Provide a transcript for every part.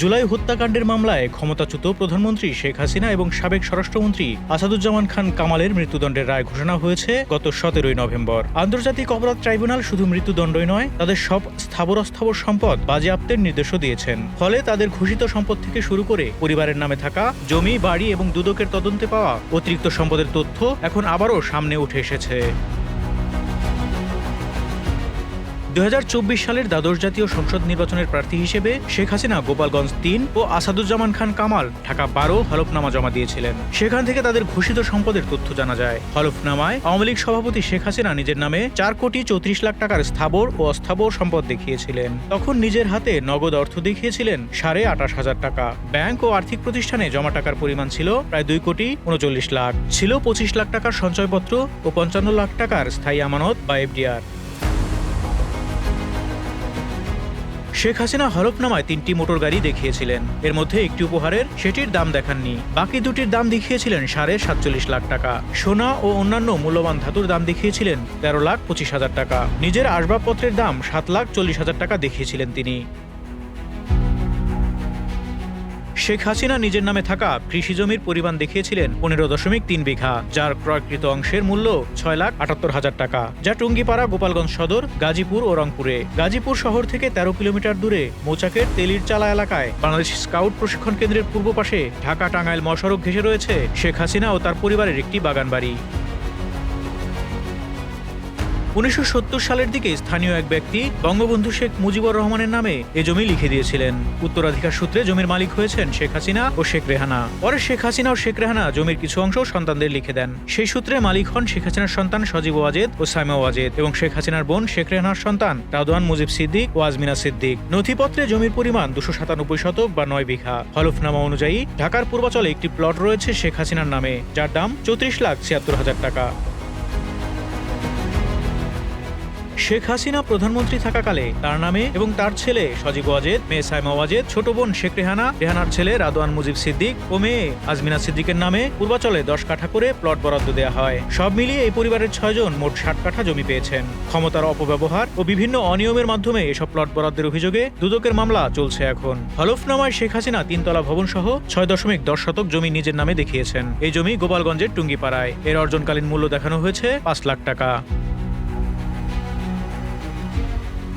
জুলাই হত্যাকাণ্ডের মামলায় ক্ষমতাচ্যুত প্রধানমন্ত্রী শেখ হাসিনা এবং সাবেক স্বরাষ্ট্রমন্ত্রী আসাদুজ্জামান খান কামালের মৃত্যুদণ্ডের রায় ঘোষণা হয়েছে গত সতেরোই নভেম্বর। আন্তর্জাতিক অপরাধ ট্রাইব্যুনাল শুধু মৃত্যুদণ্ডই নয়, তাদের সব স্থাবর অস্থাবর সম্পদ বাজেয়াপ্তের নির্দেশও দিয়েছেন। ফলে তাদের ঘোষিত সম্পদ থেকে শুরু করে পরিবারের নামে থাকা, জমি, বাড়ি এবং দুদকের তদন্তে পাওয়া অতিরিক্ত সম্পদের তথ্য এখন আবারও সামনে উঠে এসেছে। দুই হাজার চব্বিশ সালের দ্বাদশ জাতীয় সংসদ নির্বাচনের প্রার্থী হিসেবে শেখ হাসিনা, গোপালগঞ্জ তিন ও আসাদুজ্জামান খান কামাল, ঢাকা বারো হলফনামা জমা দিয়েছিলেন। সেখান থেকে তাদের ঘোষিত সম্পদের তথ্য জানা যায়। হলফনামায় আওয়ামী লীগ সভাপতি শেখ হাসিনা নিজের নামে চার কোটি চৌত্রিশ লাখ টাকার স্থাবর ও অস্থাবর সম্পদ দেখিয়েছিলেন। তখন নিজের হাতে নগদ অর্থ দেখিয়েছিলেন সাড়ে আঠাশ হাজার টাকা। ব্যাংক ও আর্থিক প্রতিষ্ঠানে জমা টাকার পরিমাণ ছিল প্রায় দুই কোটি উনচল্লিশ লাখ। ছিল পঁচিশ লাখ টাকার সঞ্চয়পত্র ও পঞ্চান্ন লাখ টাকার স্থায়ী আমানত বা এফডিআর। শেখ হাসিনা হলফনামায় তিনটি মোটর গাড়ি দেখিয়েছিলেন। এর মধ্যে একটি উপহারের, সেটির দাম দেখাননি। বাকি দুটির দাম দেখিয়েছিলেন সাড়ে সাতচল্লিশ লাখ টাকা। সোনা ও অন্যান্য মূল্যবান ধাতুর দাম দেখিয়েছিলেন তেরো লাখ পঁচিশ হাজার টাকা। নিজের আসবাবপত্রের দাম সাত লাখ চল্লিশ হাজার টাকা দেখিয়েছিলেন তিনি। শেখ হাসিনা নিজের নামে থাকা কৃষি জমির পরিমাণ দেখিয়েছিলেন পনেরো দশমিক তিন বিঘা, যার ক্রয়কৃত অংশের মূল্য ছয় লাখ আটাত্তর হাজার টাকা, যা টুঙ্গিপাড়া, গোপালগঞ্জ সদর, গাজীপুর ও রংপুরে। গাজীপুর শহর থেকে তেরো কিলোমিটার দূরে মৌচাকের তেলির চালা এলাকায় বাংলাদেশ স্কাউট প্রশিক্ষণ কেন্দ্রের পূর্ব পাশে ঢাকা টাঙ্গাইল মহাসড়ক ঘেঁষে রয়েছে শেখ হাসিনা ও তার পরিবারের একটি বাগান বাড়ি উনিশশো সত্তর সালের দিকে স্থানীয় এক ব্যক্তি বঙ্গবন্ধু শেখ মুজিবুর রহমানের নামে এ জমি লিখে দিয়েছিলেন। উত্তরাধিকার সূত্রে জমির মালিক হয়েছেন শেখ হাসিনা ও শেখ রেহানা। পরে শেখ হাসিনা ও শেখ রেহানা জমির কিছু অংশ সন্তানদের লিখে দেন। সেই সূত্রে মালিক হন শেখ হাসিনার সন্তান সজীব ওয়াজেদ ও সাইমা ওয়াজেদ এবং শেখ হাসিনার বোন শেখ রেহানার সন্তান রাদওয়ান মুজিব সিদ্দিক ও আজমিনা সিদ্দিক। নথিপত্রে জমির পরিমাণ দুশো সাতানব্বই শতক বা নয় বিঘা। হলফনামা অনুযায়ী ঢাকার পূর্বাচলে একটি প্লট রয়েছে শেখ হাসিনার নামে, যার দাম চৌত্রিশ লাখ ছিয়াত্তর হাজার টাকা। শেখ হাসিনা প্রধানমন্ত্রী থাকাকালে তার নামে এবং তার ছেলে সজীব ওয়াজেদ, মেয়ে সাইমা ওয়াজেদ, ছোট বোন শেখ রেহানা, রেহানার ছেলে রাদওয়ান মুজিব সিদ্দিক ও মেয়ে আজমিনা সিদ্দিকের নামে পূর্বাচলে দশ কাঠা করে প্লট বরাদ্দ দেওয়া হয়। সব মিলিয়ে এই পরিবারের ছয়জন মোট ষাট কাঠা জমি পেয়েছেন। ক্ষমতার অপব্যবহার ও বিভিন্ন অনিয়মের মাধ্যমে এসব প্লট বরাদ্দের অভিযোগে দুদকের মামলা চলছে এখন। হলফনামায় শেখ হাসিনা তিনতলা ভবন সহ ছয় দশমিক দশ শতক জমি নিজের নামে দেখিয়েছেন। এই জমি গোপালগঞ্জের টুঙ্গিপাড়ায়। এর অর্জনকালীন মূল্য দেখানো হয়েছে পাঁচ লাখ টাকা।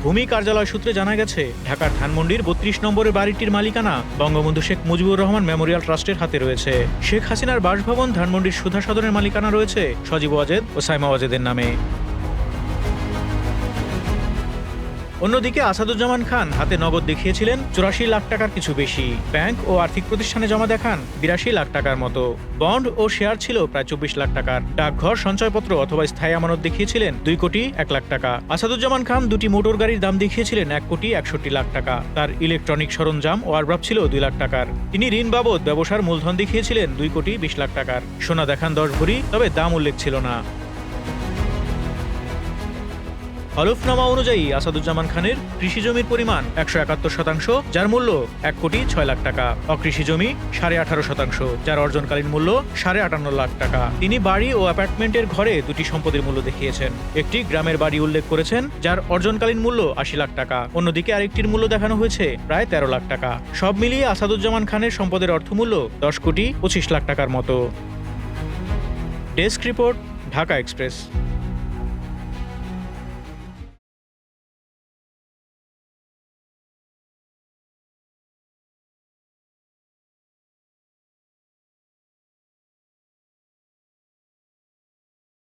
ভূমি কার্যালয় সূত্রে জানা গেছে, ঢাকার ধানমন্ডির বত্রিশ নম্বরের বাড়িটির মালিকানা বঙ্গবন্ধু শেখ মুজিবুর রহমান মেমোরিয়াল ট্রাস্টের হাতে রয়েছে। শেখ হাসিনার বাসভবন ধানমন্ডির সুধা সদনের মালিকানা রয়েছে সজীব ওয়াজেদ ও সাইমা ওয়াজেদের নামে। অন্যদিকে আসাদুজ্জামান খান হাতে নগদ দেখিয়েছিলেন চুরাশি লাখ টাকার কিছু বেশি। ব্যাংক ও আর্থিক প্রতিষ্ঠানে জমা দেখান বিরাশি লাখ টাকার মতো। বন্ড ও শেয়ার ছিল প্রায় চব্বিশ লাখ টাকার। ডাকঘর সঞ্চয়পত্র অথবা স্থায়ী আমানত দেখিয়েছিলেন দুই কোটি এক লাখ টাকা। আসাদুজ্জামান খান দুটি মোটর গাড়ির দাম দেখিয়েছিলেন এক কোটি একষট্টি লাখ টাকা। তার ইলেকট্রনিক সরঞ্জাম ও আরবাব ছিল দুই লাখ টাকার। তিনি ঋণ বাবদ ব্যবসার মূলধন দেখিয়েছিলেন দুই কোটি বিশ লাখ টাকার। সোনা দেখান দশ ভরি, তবে দাম উল্লেখ ছিল না। হলফনামা অনুযায়ী আসাদুজ্জামান খানের কৃষি জমির পরিমাণ একশো একাত্তর শতাংশ, যার মূল্য এক কোটি ছয় লাখ টাকা। অকৃষি জমি সাড়ে আঠারো শতাংশ, যার অর্জনকালীন মূল্য সাড়ে আটান্ন লাখ টাকা। তিনি বাড়ি ও অ্যাপার্টমেন্টের ঘরে দুটি সম্পদের মূল্য দেখিয়েছেন। একটি গ্রামের বাড়ি উল্লেখ করেছেন, যার অর্জনকালীন মূল্য আশি লাখ টাকা। অন্যদিকে আরেকটির মূল্য দেখানো হয়েছে প্রায় তেরো লাখ টাকা। সব মিলিয়ে আসাদুজ্জামান খানের সম্পদের অর্থমূল্য দশ কোটি পঁচিশ লাখ টাকার মতো। Desk report, Dhaka Express.